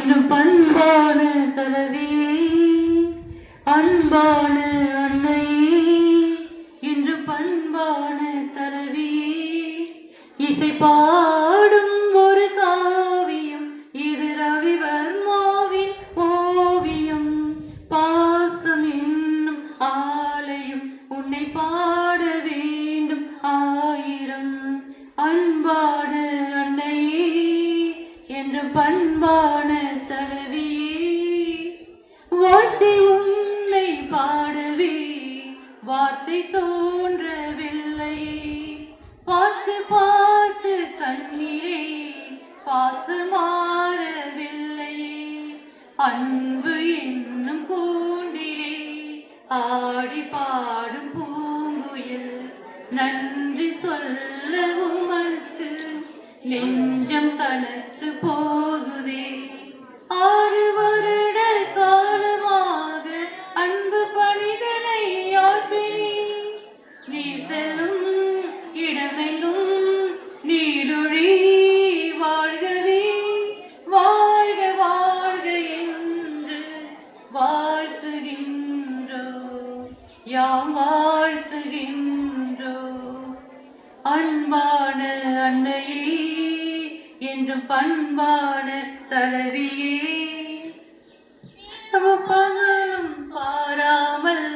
என்னும் பண்பான தலைவி அன்பான அன்னை இன்று பண்பான தலைவி இசை பாடும் ஒரு காவியம் இது ரவிவர்மாவின் ஓவியம். பாசம் என்னும் ஆலயம் உன்னை பாட வேண்டும் ஆயிரம். அன்பான அன்னை என்று பண்பான பார்த்து கண்ணீரே பாசம் மாறவில்லையே அன்பு என்னும் கூண்டிலே ஆடி பாடும் பூங்குயில். நன்றி சொல்ல உமக்கு நெஞ்சம் கனத்து போகுதே. ஆறு வருட காலமாக அன்பு பணிதனை ஆற்றினே நீ செல்லும் இடமெங்கும் வாழ்த்துகின்றோ. அன்பான அன்னையே என்றும் பண்பான தலைவியே. பகலும் பாராமல்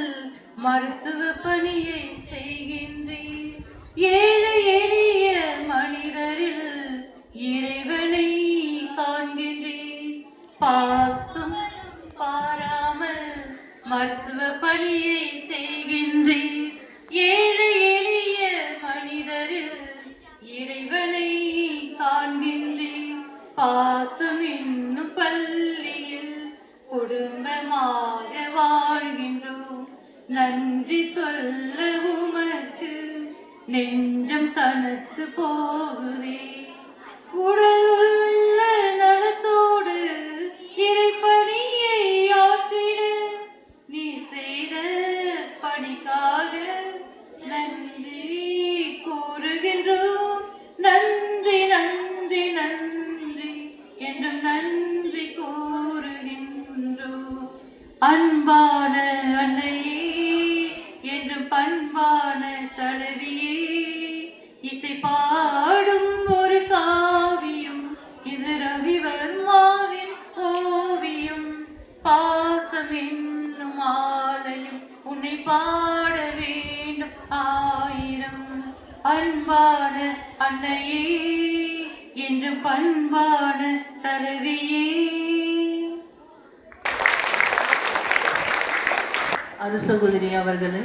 மருத்துவ பணியை செய்கின்றீர். ஏழை எளிய மனிதரில் இறைவனை காண்கின்றீர். பாசம் பாராமல் மருத்துவ பணியை செய்கின்றீர் ஏழை எளிய மனிதரில் இறைவனை காண்கின்றேன். பாசம் என்னும் பள்ளியில் குடும்பமாக வாழ்கின்றோம். நன்றி சொல்ல உமக்கு நெஞ்சம் கனத்து போகுதே. உடல் பணிக்காக நன்றி கூறுகின்றோம். நன்றி நன்றி நன்றி என்றும் நன்றி கூறுகின்றோம். அன்பான அன்னையே என்றும் பண்பான தலைவியே இசை பாடும் ஒரு காவியம் இது ரவிவர்மாவின் ஓவியம். பாசம் என்னும் ஆலயம் உன்னை பா அன்பான அன்னையே என்று பண்பான தலைவியே அது சகோதரி அவர்களே